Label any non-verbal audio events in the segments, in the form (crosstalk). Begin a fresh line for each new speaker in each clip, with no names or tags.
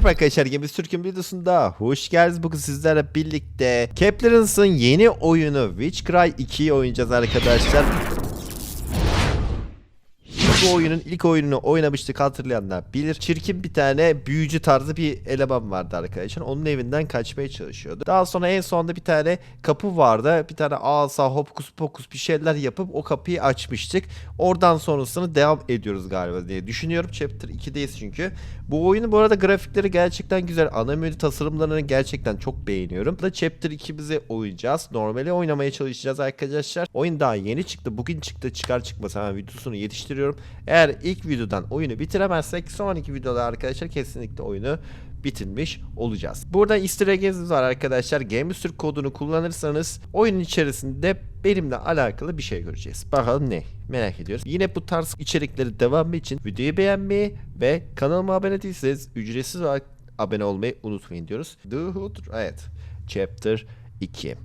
Merhaba arkadaşlar Gemiz Türk'ün videosunda hoş geldiniz. Bugün sizlerle birlikte Keplers'ın yeni oyunu Witch Cry 2'yi oynayacağız arkadaşlar. Bu oyunun ilk oyununu oynamıştık hatırlayanlar bilir. Çirkin bir tane büyücü tarzı bir eleman vardı arkadaşlar. Onun evinden kaçmaya çalışıyordu. Daha sonra en sonunda bir tane kapı vardı. Bir tane asa hokus pokus bir şeyler yapıp o kapıyı açmıştık. Oradan sonrasını devam ediyoruz galiba diye düşünüyorum. Chapter 2'deyiz çünkü. Bu oyunu bu arada grafikleri gerçekten güzel. Ana menü tasarımlarını gerçekten çok beğeniyorum. Da Chapter 2'mizi oynayacağız. Normali oynamaya çalışacağız arkadaşlar. Oyun daha yeni çıktı. Bugün çıktı. Çıkar çıkmaz hemen videosunu yetiştiriyorum. Eğer ilk videodan oyunu bitiremezsek sonraki videoda arkadaşlar kesinlikle oyunu bitirmiş olacağız. Burada easter egg'imiz var arkadaşlar. Games Türk kodunu kullanırsanız oyunun içerisinde benimle alakalı bir şey göreceğiz. Bakalım ne? Merak ediyoruz. Yine bu tarz içerikleri devamı için videoyu beğenmeyi ve kanalıma abone değilseniz ücretsiz olarak abone olmayı unutmayın diyoruz. The Hood, evet. Chapter 2.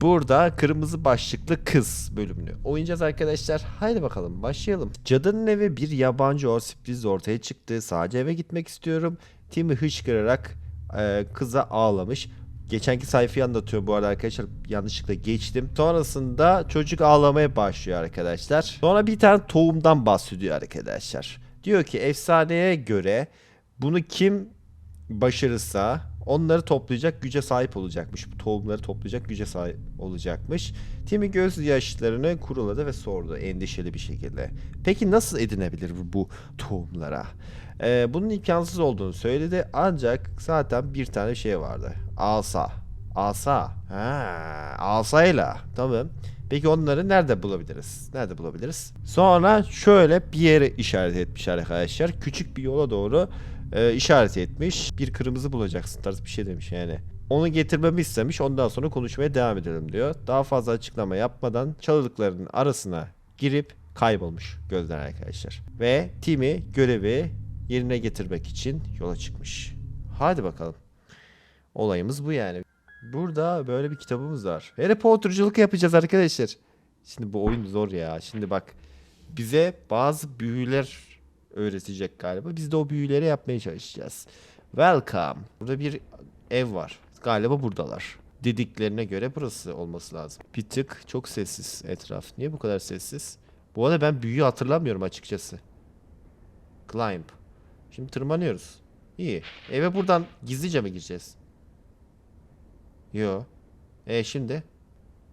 Burada kırmızı başlıklı kız bölümünü oynayacağız arkadaşlar. Haydi bakalım başlayalım. Cadının evi bir yabancı o sürpriz ortaya çıktı. Sadece eve gitmek istiyorum. Tim'i hışkırarak e, kıza ağlamış. Geçenki sayfayı anlatıyor bu arada arkadaşlar. Yanlışlıkla geçtim. Sonrasında çocuk ağlamaya başlıyor arkadaşlar. Sonra bir tane tohumdan bahsediyor arkadaşlar. Diyor ki efsaneye göre bunu kim başarırsa onları toplayacak güce sahip olacakmış. Bu tohumları toplayacak güce sahip olacakmış. Timi gözyaşlarını kuruladı ve sordu endişeli bir şekilde. Peki nasıl edinebilir bu tohumlara? Ee, bunun imkansız olduğunu söyledi ancak zaten bir tane şey vardı. Asa. Asa. Ha, asayla. Tamam. Peki onları nerede bulabiliriz? Nerede bulabiliriz? Sonra şöyle bir yere işaret etmiş arkadaşlar. Küçük bir yola doğru e, işaret etmiş. Bir kırmızı bulacaksın tarz bir şey demiş yani. Onu getirmemi istemiş. Ondan sonra konuşmaya devam edelim diyor. Daha fazla açıklama yapmadan çalılıkların arasına girip kaybolmuş gözden arkadaşlar. Ve Tim'i görevi yerine getirmek için yola çıkmış. Hadi bakalım. Olayımız bu yani. Burada böyle bir kitabımız var. Harry Potter'cılık yapacağız arkadaşlar. Şimdi bu oyun zor ya. Şimdi bak bize bazı büyüler öğretecek galiba. Biz de o büyüleri yapmaya çalışacağız. Welcome. Burada bir ev var. Galiba buradalar. Dediklerine göre burası olması lazım. Bir tık çok sessiz etraf. Niye bu kadar sessiz? Bu arada ben büyüyü hatırlamıyorum açıkçası. Climb. Şimdi tırmanıyoruz. İyi. Eve buradan gizlice mi gireceğiz? Yo. E şimdi?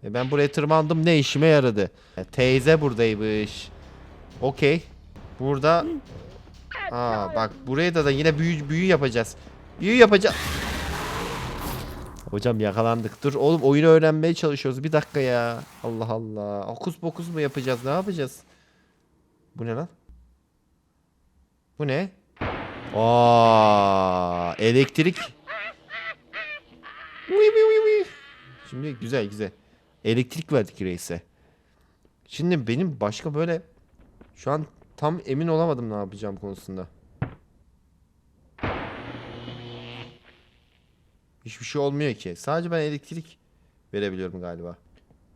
E ben buraya tırmandım ne işime yaradı? E, teyze buradaymış. Okey. Burada Aa bak buraya da da yine büyü büyü yapacağız. Büyü yapacağız. Hocam yakalandık. Dur oğlum oyunu öğrenmeye çalışıyoruz. Bir dakika ya. Allah Allah. Okus pokus mu yapacağız? Ne yapacağız? Bu ne lan? Bu ne? Aa, elektrik. Şimdi güzel güzel. Elektrik verdik reise. Şimdi benim başka böyle şu an tam emin olamadım ne yapacağım konusunda. Hiçbir şey olmuyor ki. Sadece ben elektrik verebiliyorum galiba.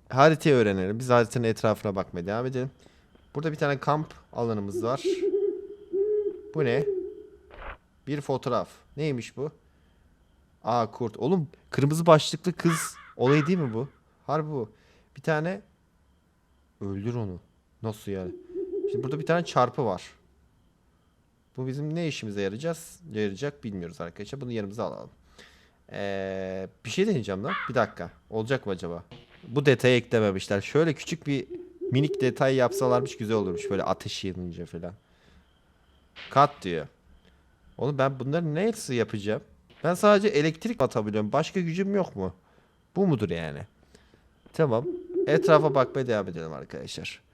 Haritayı öğrenelim. Biz haritanın etrafına bakmaya devam edelim. Burada bir tane kamp alanımız var. Bu ne? Bir fotoğraf. Neymiş bu? Aa kurt. Oğlum kırmızı başlıklı kız olayı değil mi bu? Harbi bu. Bir tane öldür onu. Nasıl yani? Şimdi burada bir tane çarpı var. Bu bizim ne işimize yarayacağız? Yarayacak bilmiyoruz arkadaşlar. Bunu yanımıza alalım. Ee, bir şey deneyeceğim lan. Bir dakika. Olacak mı acaba? Bu detayı eklememişler. Şöyle küçük bir minik detay yapsalarmış güzel olurmuş. Böyle ateş yanınca falan. Kat diyor. Oğlum ben bunları nasıl yapacağım? Ben sadece elektrik atabiliyorum. Başka gücüm yok mu? Bu mudur yani? Tamam. Etrafa bakmaya devam edelim arkadaşlar.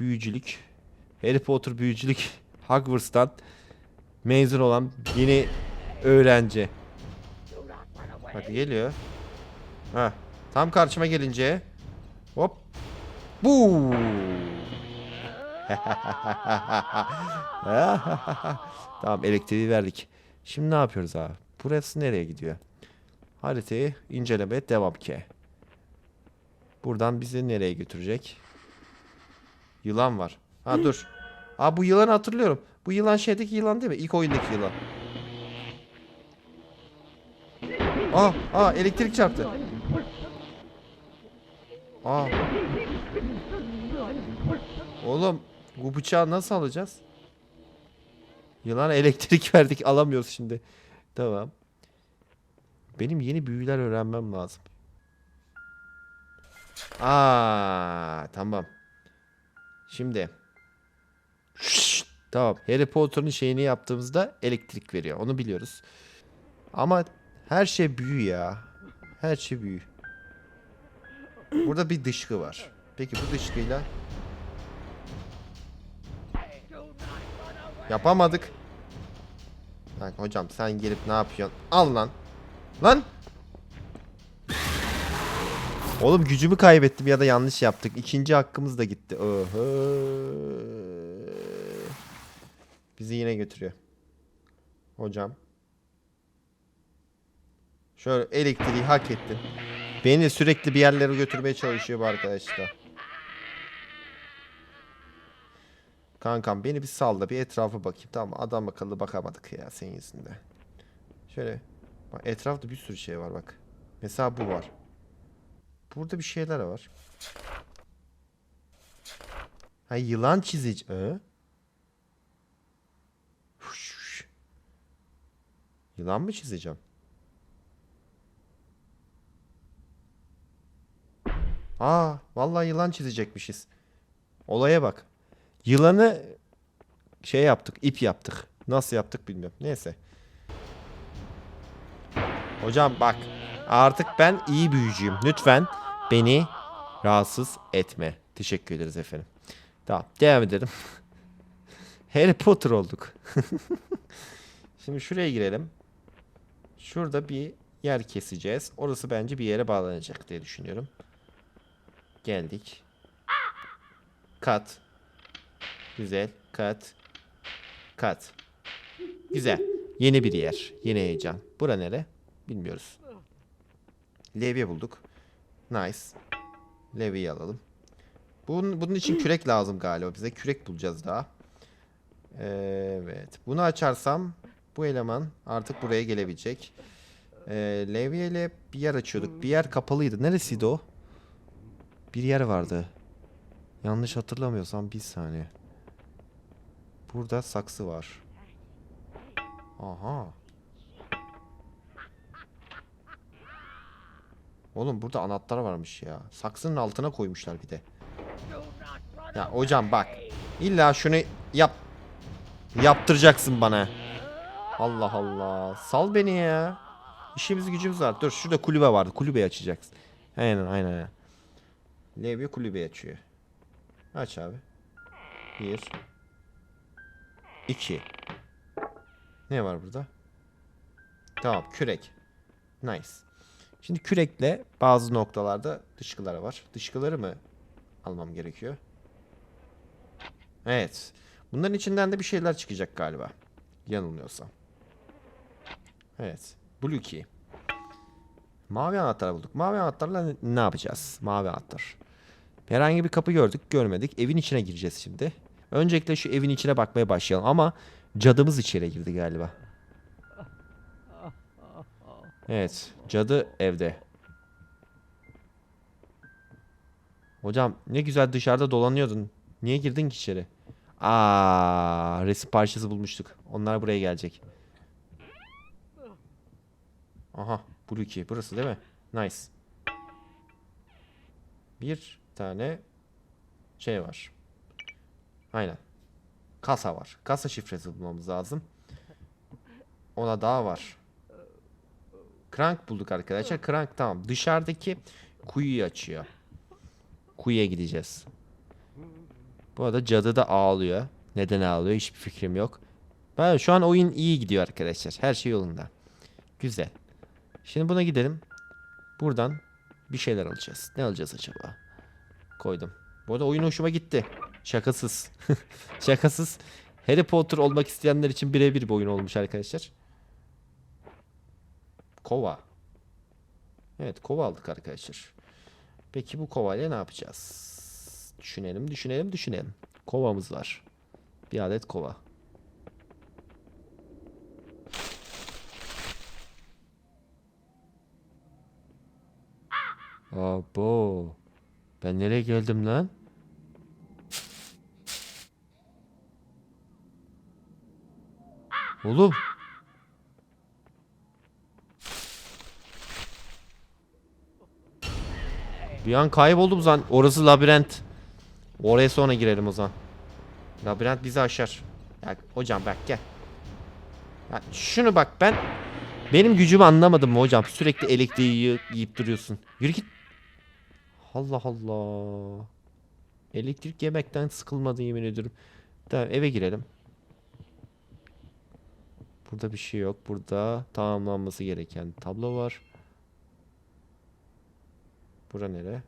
Büyücülük. Harry Potter büyücülük. Hogwarts'tan mezun olan yeni öğrenci. Hadi geliyor. Ha. Tam karşıma gelince hop. Bu. (laughs) tamam elektriği verdik. Şimdi ne yapıyoruz abi? Burası nereye gidiyor? Haritayı incelemeye devam ki. Buradan bizi nereye götürecek? Yılan var. Ha dur. Aa bu yılanı hatırlıyorum. Bu yılan şeydeki yılan değil mi? İlk oyundaki yılan. Aa, aa elektrik çarptı. Aa. Oğlum bu bıçağı nasıl alacağız? Yılan elektrik (laughs) verdik alamıyoruz şimdi. Tamam. Benim yeni büyüler öğrenmem lazım. Aa, tamam. Şimdi. Şşt, tamam. Harry Potter'ın şeyini yaptığımızda elektrik veriyor. Onu biliyoruz. Ama her şey büyü ya. Her şey büyü. Burada bir dışkı var. Peki bu dışkıyla Yapamadık. Lan hocam sen gelip ne yapıyorsun? Al lan. Lan. Oğlum gücümü kaybettim ya da yanlış yaptık. İkinci hakkımız da gitti. Oho. Bizi yine götürüyor. Hocam. Şöyle elektriği hak ettin. Beni sürekli bir yerlere götürmeye çalışıyor bu arkadaşlar. Kankam beni bir sal da bir etrafa bakayım. Tamam adam akıllı bakamadık ya senin yüzünden. Şöyle. Bak etrafta bir sürü şey var bak. Mesela bu var. Burada bir şeyler var. Ha yılan çizici. Ee? Yılan mı çizeceğim? Aa, vallahi yılan çizecekmişiz. Olaya bak. Yılanı şey yaptık, ip yaptık. Nasıl yaptık bilmiyorum. Neyse. Hocam bak. Artık ben iyi büyücüyüm. Lütfen beni rahatsız etme. Teşekkür ederiz efendim. Tamam, devam edelim. (laughs) Harry Potter olduk. (laughs) Şimdi şuraya girelim. Şurada bir yer keseceğiz. Orası bence bir yere bağlanacak diye düşünüyorum. Geldik. Kat. Güzel. Kat. Kat. Güzel. Yeni bir yer. Yeni heyecan. Bura nere? Bilmiyoruz. Levye bulduk. Nice. Levyeyi alalım. Bunun, bunun için (clears throat) kürek lazım galiba bize. Kürek bulacağız daha. Evet. Bunu açarsam bu eleman artık buraya gelebilecek. Ee, levye ile bir yer açıyorduk. Bir yer kapalıydı. Neresiydi o? Bir yer vardı. Yanlış hatırlamıyorsam bir saniye. Burada saksı var. Aha. Oğlum burada anahtar varmış ya. Saksının altına koymuşlar bir de. Ya hocam bak. İlla şunu yap. Yaptıracaksın bana. Allah Allah. Sal beni ya. İşimiz gücümüz var. Dur şurada kulübe vardı. Kulübeyi açacaksın. Aynen aynen. Levye kulübeyi açıyor. Aç abi. Bir. İki. Ne var burada? Tamam kürek. Nice. Şimdi kürekle bazı noktalarda dışkıları var. Dışkıları mı almam gerekiyor? Evet. Bunların içinden de bir şeyler çıkacak galiba. Yanılmıyorsam. Evet. Blue key. Mavi anahtar bulduk. Mavi anahtarla ne- yapacağız? Mavi anahtar. Herhangi bir kapı gördük, görmedik. Evin içine gireceğiz şimdi. Öncelikle şu evin içine bakmaya başlayalım ama cadımız içeri girdi galiba. Evet, cadı evde. Hocam ne güzel dışarıda dolanıyordun. Niye girdin ki içeri? Aa, resim parçası bulmuştuk. Onlar buraya gelecek. Aha, Blue. Burası değil mi? Nice. Bir tane şey var. Aynen. Kasa var. Kasa şifresi bulmamız lazım. Ona daha var. Crank bulduk arkadaşlar. Crank tamam. Dışarıdaki kuyuyu açıyor. Kuyuya gideceğiz. Bu arada cadı da ağlıyor. Neden ağlıyor hiçbir fikrim yok. Ben şu an oyun iyi gidiyor arkadaşlar. Her şey yolunda. Güzel. Şimdi buna gidelim. Buradan bir şeyler alacağız. Ne alacağız acaba? Koydum. Bu arada oyun hoşuma gitti. Şakasız. (laughs) Şakasız. Harry Potter olmak isteyenler için birebir bir oyun olmuş arkadaşlar. Kova. Evet kova aldık arkadaşlar. Peki bu kovayla ne yapacağız? Düşünelim, düşünelim, düşünelim. Kovamız var. Bir adet kova. Abo. Ben nereye geldim lan? Oğlum. Bir an kayboldum zan. Orası labirent. Oraya sonra girelim o zaman. Labirent bizi aşar. Ya hocam bak gel. Ya şunu bak ben benim gücümü anlamadın mı hocam? Sürekli elektriği yiyip, duruyorsun. Yürü git. Allah Allah. Elektrik yemekten sıkılmadı yemin ediyorum. Tamam eve girelim. Burada bir şey yok. Burada tamamlanması gereken tablo var. Bura nere?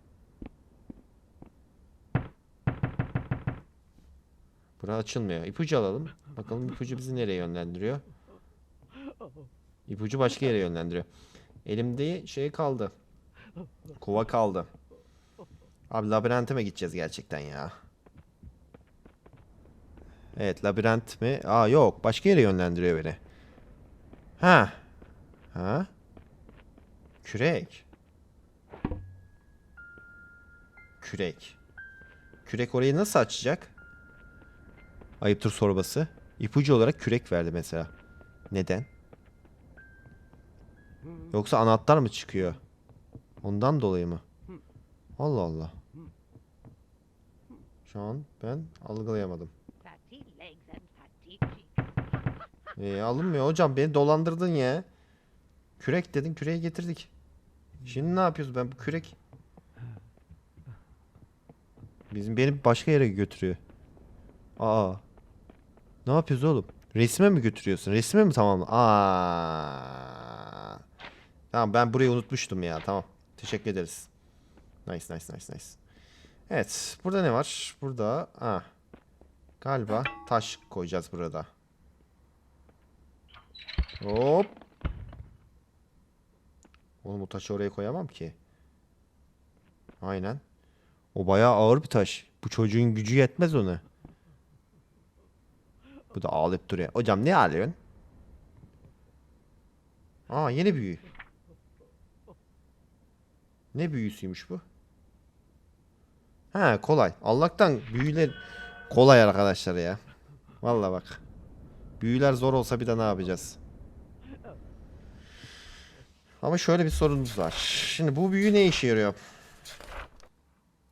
Bura açılmıyor. İpucu alalım. Bakalım ipucu bizi nereye yönlendiriyor. İpucu başka yere yönlendiriyor. Elimde şey kaldı. Kova kaldı. Abi labirente mi gideceğiz gerçekten ya? Evet labirent mi? Aa yok başka yere yönlendiriyor beni. Ha. Ha? Kürek. Kürek. Kürek orayı nasıl açacak? Ayıptır sorbası. İpucu olarak kürek verdi mesela. Neden? Yoksa anahtar mı çıkıyor? Ondan dolayı mı? Allah Allah. Şu an ben algılayamadım. Ee, alınmıyor hocam beni dolandırdın ya. Kürek dedin küreği getirdik. Şimdi ne yapıyoruz ben bu kürek? Bizim beni başka yere götürüyor. Aa. Ne yapıyoruz oğlum? Resme mi götürüyorsun? Resme mi tamam? Aa. Tamam ben burayı unutmuştum ya. Tamam. Teşekkür ederiz. Nice nice nice nice. Evet. Burada ne var? Burada. Ah. Galiba taş koyacağız burada. Hop. Oğlum o taşı oraya koyamam ki. Aynen. O bayağı ağır bir taş. Bu çocuğun gücü yetmez ona. Bu da ağlayıp duruyor. Hocam ne ağlıyorsun? Aa yeni büyü. Ne büyüsüymüş bu? Ha kolay. Allah'tan büyüler kolay arkadaşlar ya. Vallahi bak. Büyüler zor olsa bir de ne yapacağız? Ama şöyle bir sorunumuz var. Şimdi bu büyü ne işe yarıyor?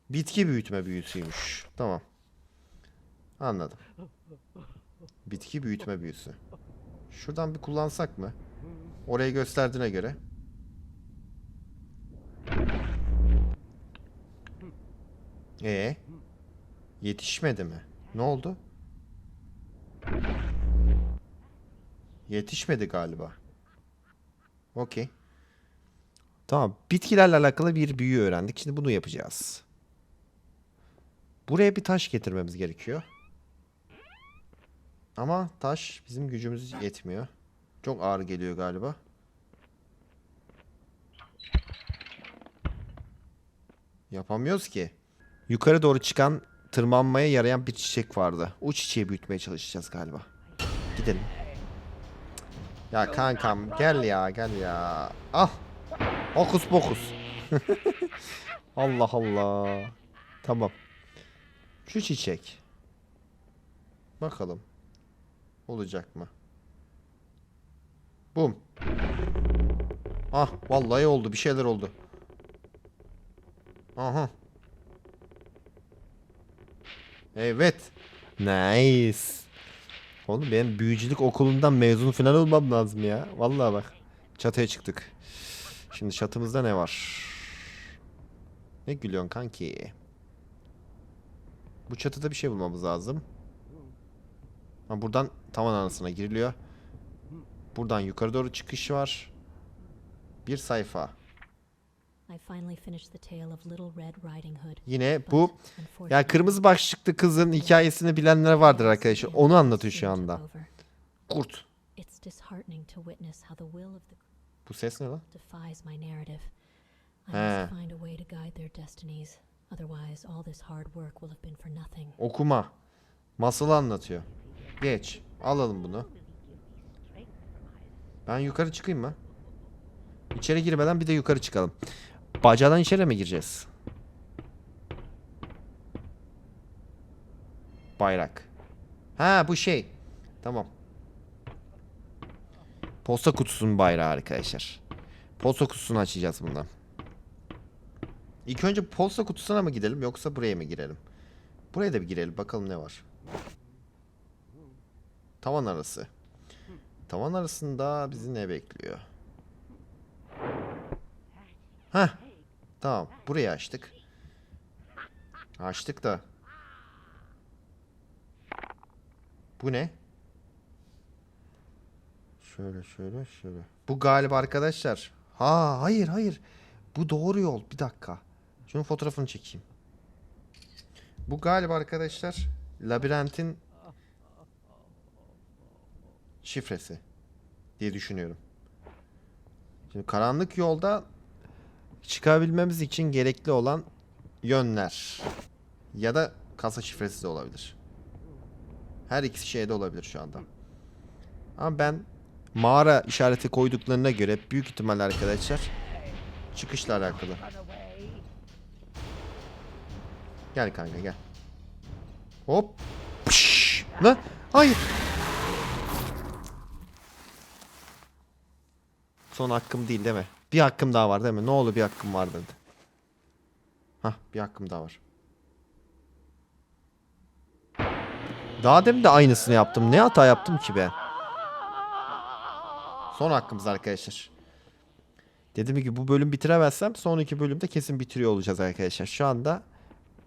Bitki büyütme büyüsüymüş. Tamam. Anladım. Bitki büyütme büyüsü. Şuradan bir kullansak mı? Orayı gösterdiğine göre. Ee? Yetişmedi mi? Ne oldu? Yetişmedi galiba. Okey. Tamam. Bitkilerle alakalı bir büyü öğrendik. Şimdi bunu yapacağız. Buraya bir taş getirmemiz gerekiyor. Ama taş bizim gücümüz yetmiyor. Çok ağır geliyor galiba. Yapamıyoruz ki. Yukarı doğru çıkan tırmanmaya yarayan bir çiçek vardı. O çiçeği büyütmeye çalışacağız galiba. Gidelim. Ya kankam gel ya gel ya. Al. Okus pokus. (laughs) Allah Allah. Tamam. Şu çiçek. Bakalım. Olacak mı? Bum. Ah vallahi oldu. Bir şeyler oldu. Aha. Evet. Nice. Oğlum benim büyücülük okulundan mezun falan olmam lazım ya. Vallahi bak. Çatıya çıktık. Şimdi çatımızda ne var? Ne gülüyorsun kanki? Bu çatıda bir şey bulmamız lazım. Ha, buradan tavan arasına giriliyor. Buradan yukarı doğru çıkış var. Bir sayfa. Yine bu ya kırmızı başlıklı kızın hikayesini bilenler vardır arkadaşlar. Onu anlatıyor şu anda. Kurt. Bu ses ne lan?
defies Otherwise, all this hard work will have been for nothing.
Okuma. Masalı anlatıyor. Geç. Alalım bunu. Ben yukarı çıkayım mı? İçeri girmeden bir de yukarı çıkalım. Bacadan içeri mi gireceğiz? Bayrak. Ha bu şey. Tamam. Posta kutusunun bayrağı arkadaşlar. Posta kutusunu açacağız bundan. İlk önce posta kutusuna mı gidelim yoksa buraya mı girelim? Buraya da bir girelim bakalım ne var. Tavan arası. Tavan arasında bizi ne bekliyor? Heh. Tamam. Burayı açtık. Açtık da. Bu ne? Şöyle şöyle şöyle. Bu galiba arkadaşlar. Ha hayır hayır. Bu doğru yol. Bir dakika. Şunun fotoğrafını çekeyim. Bu galiba arkadaşlar labirentin şifresi diye düşünüyorum. Şimdi karanlık yolda çıkabilmemiz için gerekli olan yönler ya da kasa şifresi de olabilir. Her ikisi şeyde olabilir şu anda. Ama ben mağara işareti koyduklarına göre büyük ihtimal arkadaşlar çıkışla alakalı. Gel kanka gel. Hop. Pişş. Lan hayır. Son hakkım değil değil mi? Bir hakkım daha var değil mi? Ne oldu bir hakkım var dedi. Hah bir hakkım daha var. Daha demin de aynısını yaptım. Ne hata yaptım ki ben? Son hakkımız arkadaşlar. Dedim ki bu bölüm bitiremezsem sonraki bölümde kesin bitiriyor olacağız arkadaşlar. Şu anda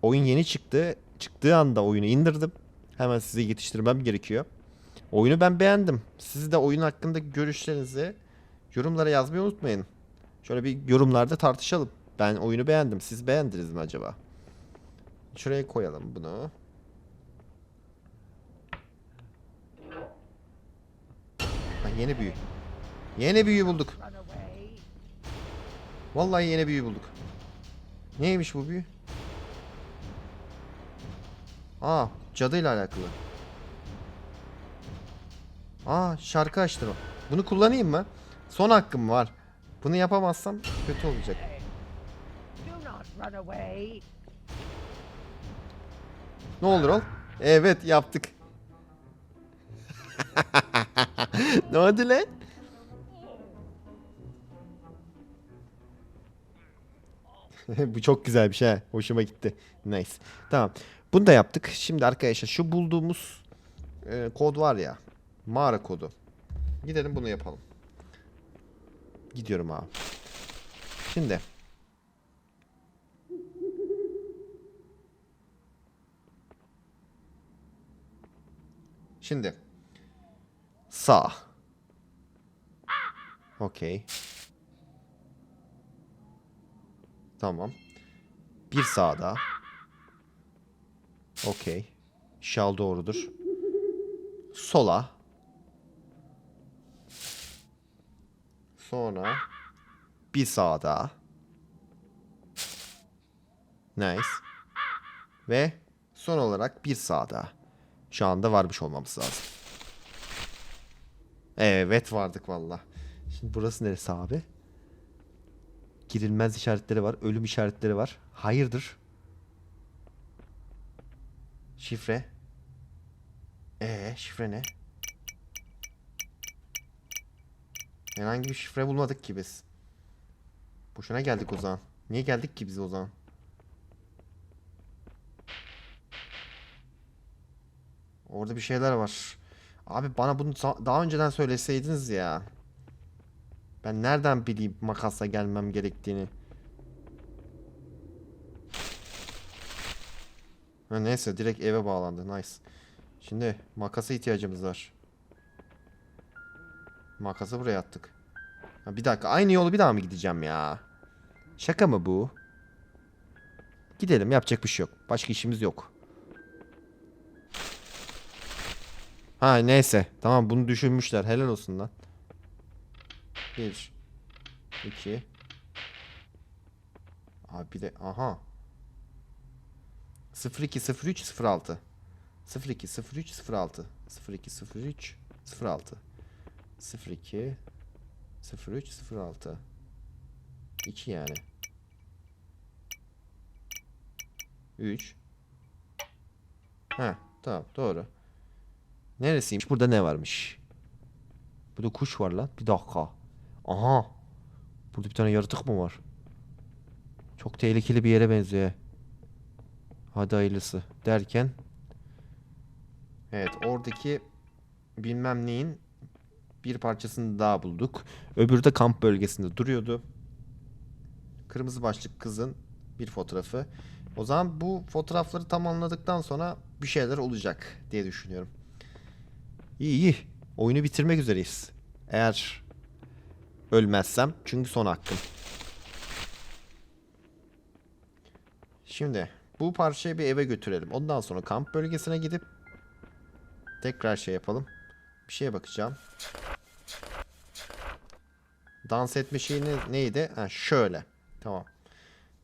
oyun yeni çıktı. Çıktığı anda oyunu indirdim. Hemen size yetiştirmem gerekiyor. Oyunu ben beğendim. Siz de oyun hakkındaki görüşlerinizi yorumlara yazmayı unutmayın. Şöyle bir yorumlarda tartışalım. Ben oyunu beğendim. Siz beğendiniz mi acaba? Şuraya koyalım bunu. Ha, yeni büyü. Yeni büyü bulduk. Vallahi yeni büyü bulduk. Neymiş bu büyü? Aa, cadıyla alakalı. Aa, şarkı açtım. Bunu kullanayım mı? Son hakkım var. Bunu yapamazsam kötü olacak. Ne olur ol? Evet, yaptık. (laughs) ne oldu lan? (laughs) Bu çok güzel bir şey. Hoşuma gitti. Nice. Tamam. Bunu da yaptık. Şimdi arkadaşlar şu bulduğumuz e, kod var ya. Mağara kodu. Gidelim bunu yapalım. Gidiyorum abi. Şimdi. Şimdi. Sağ. Okey. Tamam. Bir sağda. Okey. Şal doğrudur. Sola. Sonra bir sağda. Nice. Ve son olarak bir sağda. Şu anda varmış olmamız lazım. Evet vardık valla. Şimdi burası neresi abi? Girilmez işaretleri var. Ölüm işaretleri var. Hayırdır? Şifre. Ee, şifre ne? Herhangi bir şifre bulmadık ki biz. Boşuna geldik o zaman. Niye geldik ki biz o zaman? Orada bir şeyler var. Abi bana bunu daha önceden söyleseydiniz ya. Ben nereden bileyim makasla gelmem gerektiğini. Ha, neyse direkt eve bağlandı. Nice. Şimdi makasa ihtiyacımız var. Makası buraya attık. Ha, bir dakika aynı yolu bir daha mı gideceğim ya? Şaka mı bu? Gidelim yapacak bir şey yok. Başka işimiz yok. Ha neyse. Tamam bunu düşünmüşler. Helal olsun lan. Bir. iki. Abi bir de aha. 02 03 06. 02 03 06. 02 03 06. 02 03 06. 2 yani. 3. Ha tamam doğru. Neresiymiş? Burada ne varmış? Burada kuş var lan. Bir dakika. Aha. Burada bir tane yaratık mı var? Çok tehlikeli bir yere benziyor. Hadi hayırlısı derken. Evet oradaki bilmem neyin bir parçasını daha bulduk. Öbürü de kamp bölgesinde duruyordu. Kırmızı başlık kızın bir fotoğrafı. O zaman bu fotoğrafları tamamladıktan sonra bir şeyler olacak diye düşünüyorum. İyi iyi. Oyunu bitirmek üzereyiz. Eğer ölmezsem çünkü son hakkım. Şimdi bu parçayı bir eve götürelim. Ondan sonra kamp bölgesine gidip tekrar şey yapalım. Bir şeye bakacağım. Dans etme şeyi ne- neydi? Ha şöyle. Tamam.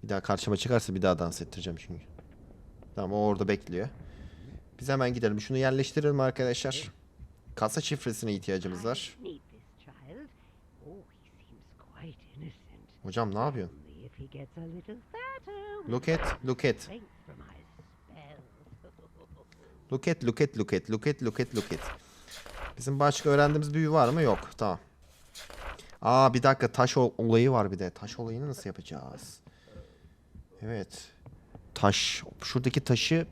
Bir daha karşıma çıkarsa bir daha dans ettireceğim çünkü. Tamam o orada bekliyor. Biz hemen gidelim. Şunu yerleştirelim arkadaşlar. Kasa şifresine ihtiyacımız var.
Oh.
Hocam ne yapıyorsun? Look at, look at. Look at, look at, look at, look at, look at, look at. Bizim başka öğrendiğimiz büyü var mı? Yok. Tamam. Aa bir dakika taş ol- olayı var bir de. Taş olayını nasıl yapacağız? Evet. Taş. Şuradaki taşı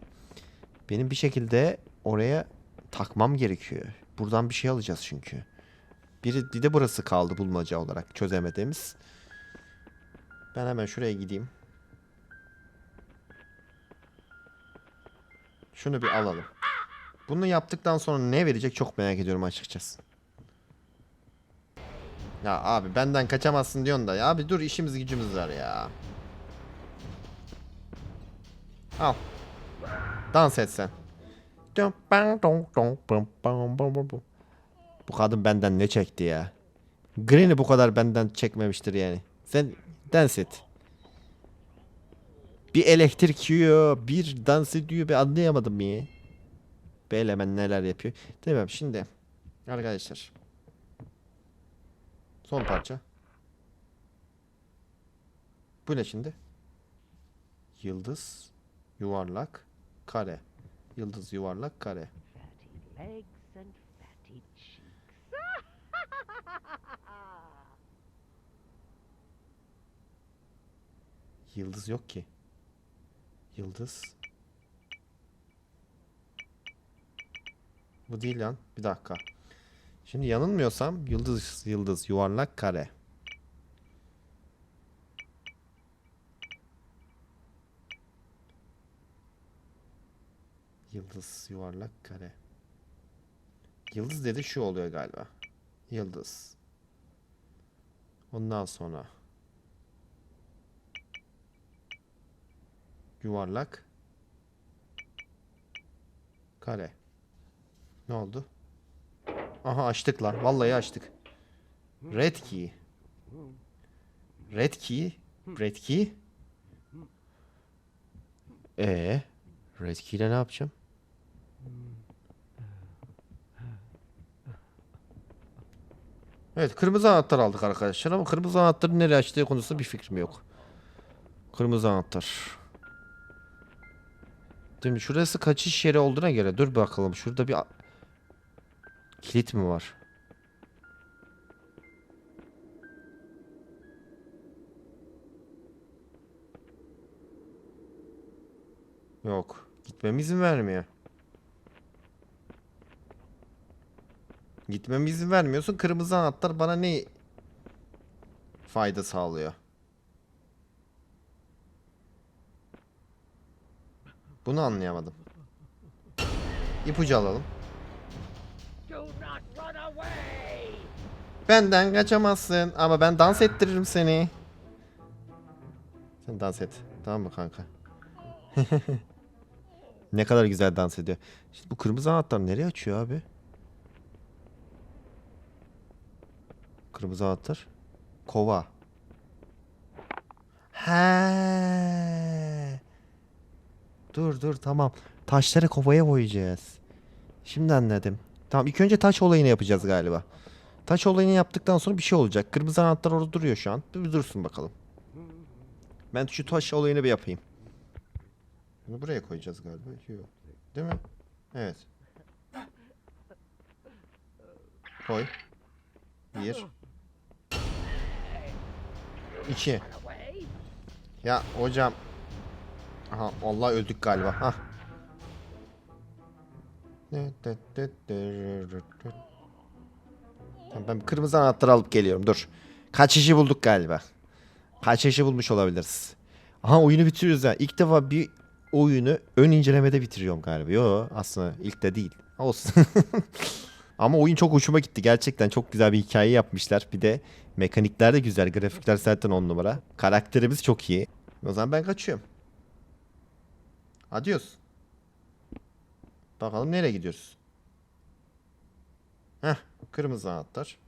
benim bir şekilde oraya takmam gerekiyor. Buradan bir şey alacağız çünkü. Biri bir de burası kaldı bulmaca olarak çözemediğimiz. Ben hemen şuraya gideyim. Şunu bir alalım. Bunu yaptıktan sonra ne verecek çok merak ediyorum açıkçası. Ya abi benden kaçamazsın diyorsun da ya abi dur işimiz gücümüz var ya. Al. Dans et sen. Bu kadın benden ne çekti ya? Granny bu kadar benden çekmemiştir yani. Sen dans et. Bir elektrik yiyor, bir dans ediyor. Ben anlayamadım ya. Bir element neler yapıyor. Tamam şimdi. Arkadaşlar. Son parça. Bu ne şimdi? Yıldız, yuvarlak, kare. Yıldız, yuvarlak, kare. Yıldız yok ki. Yıldız. Bu değil lan. Bir dakika. Şimdi yanılmıyorsam yıldız yıldız yuvarlak kare. Yıldız yuvarlak kare. Yıldız dedi şu oluyor galiba. Yıldız. Ondan sonra yuvarlak kare. Ne oldu? Aha açtık lan. Vallahi açtık. Red key. Red key. Red key. Ee, red key ile ne yapacağım? Evet kırmızı anahtar aldık arkadaşlar ama kırmızı anahtarın nereye açtığı konusunda bir fikrim yok. Kırmızı anahtar. Şimdi şurası kaçış yeri olduğuna göre dur bakalım şurada bir kilit mi var? Yok. Gitmeme izin vermiyor. Gitmeme izin vermiyorsun. Kırmızı anahtar bana ne fayda sağlıyor? Bunu anlayamadım. İpucu alalım. Benden kaçamazsın ama ben dans ettiririm seni. Sen dans et. Tamam mı kanka? (laughs) ne kadar güzel dans ediyor. Şimdi bu kırmızı anahtar nereye açıyor abi? Kırmızı anahtar. Kova. He. Dur dur tamam. Taşları kovaya boyayacağız. Şimdi anladım. Tamam ilk önce taş olayını yapacağız galiba. Taş olayını yaptıktan sonra bir şey olacak. Kırmızı anahtar orada duruyor şu an. Bir dursun bakalım. Ben şu taş olayını bir yapayım. Bunu buraya koyacağız galiba. Yok. Değil mi? Evet. Koy. Bir. İki. Ya hocam. Aha vallahi öldük galiba. Ha. Tamam, ben kırmızı anahtarı alıp geliyorum. Dur. Kaçışı bulduk galiba. Kaçışı bulmuş olabiliriz. Aha oyunu bitiriyoruz ha. İlk defa bir oyunu ön incelemede bitiriyorum galiba. Yo aslında ilk de değil. Olsun. (laughs) Ama oyun çok hoşuma gitti. Gerçekten çok güzel bir hikaye yapmışlar. Bir de mekanikler de güzel. Grafikler zaten on numara. Karakterimiz çok iyi. O zaman ben kaçıyorum. Adios. Bakalım nereye gidiyoruz? Heh, kırmızı anahtar.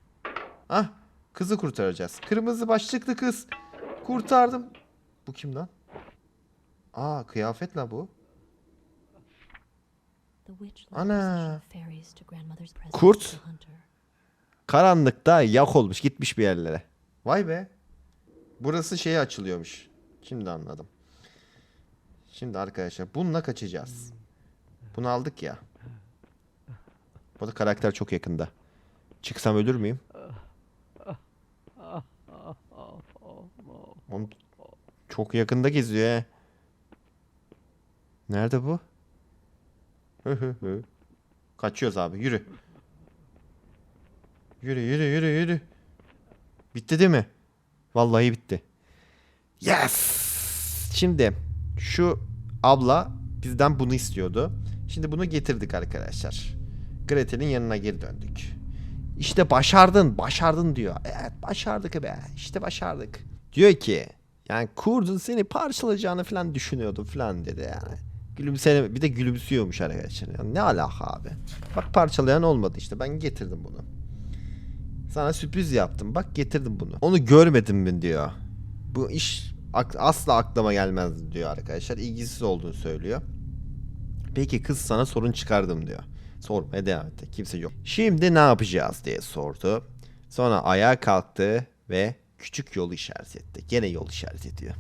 Ah, kızı kurtaracağız. Kırmızı başlıklı kız. Kurtardım. Bu kim lan? Aa, kıyafet la bu. Ana. Kurt. Karanlıkta yak olmuş, gitmiş bir yerlere. Vay be. Burası şeye açılıyormuş. Şimdi anladım. Şimdi arkadaşlar bununla kaçacağız. Bunu aldık ya. (laughs) Bu da karakter çok yakında. Çıksam ölür müyüm? Oğlum, çok yakında geziyor he. Nerede bu? Kaçıyoruz abi yürü. Yürü yürü yürü yürü. Bitti değil mi? Vallahi bitti. Yes! Şimdi şu abla bizden bunu istiyordu. Şimdi bunu getirdik arkadaşlar. Gretel'in yanına geri döndük. İşte başardın, başardın diyor. Evet başardık be. İşte başardık. Diyor ki yani kurdun seni parçalayacağını falan düşünüyordum falan dedi yani. Gülümsene bir de gülümsüyormuş arkadaşlar. Yani ne alaka abi? Bak parçalayan olmadı işte ben getirdim bunu. Sana sürpriz yaptım. Bak getirdim bunu. Onu görmedin mi diyor. Bu iş asla aklıma gelmezdi diyor arkadaşlar. İlgisiz olduğunu söylüyor. Peki kız sana sorun çıkardım diyor. Sormaya devam etti. Kimse yok. Şimdi ne yapacağız diye sordu. Sonra ayağa kalktı ve küçük yolu işaret etti. Gene yol işaret ediyor.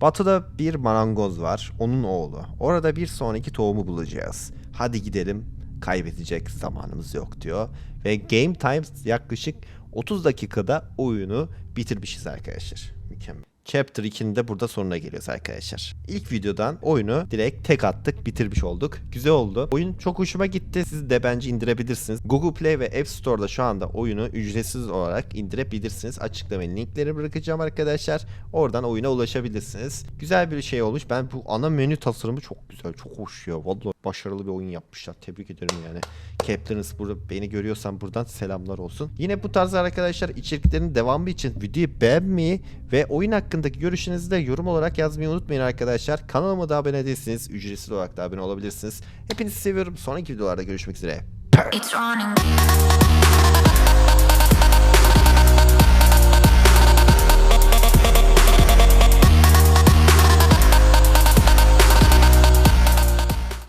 Batı'da bir marangoz var. Onun oğlu. Orada bir sonraki tohumu bulacağız. Hadi gidelim. Kaybedecek zamanımız yok diyor. Ve Game Times yaklaşık 30 dakikada oyunu bitirmişiz arkadaşlar. Mükemmel. Chapter 2'nin de burada sonuna geliyoruz arkadaşlar. İlk videodan oyunu direkt tek attık bitirmiş olduk. Güzel oldu. Oyun çok hoşuma gitti. Siz de bence indirebilirsiniz. Google Play ve App Store'da şu anda oyunu ücretsiz olarak indirebilirsiniz. Açıklamaya linkleri bırakacağım arkadaşlar. Oradan oyuna ulaşabilirsiniz. Güzel bir şey olmuş. Ben bu ana menü tasarımı çok güzel. Çok hoş ya. Vallahi başarılı bir oyun yapmışlar. Tebrik ederim yani. Captain's burada beni görüyorsan buradan selamlar olsun. Yine bu tarz arkadaşlar içeriklerin devamı için videoyu beğenmeyi ve oyun hakkındaki görüşlerinizi de yorum olarak yazmayı unutmayın arkadaşlar. Kanalıma da abone değilseniz ücretsiz olarak da abone olabilirsiniz. Hepinizi seviyorum. Sonraki videolarda görüşmek üzere.
It's running.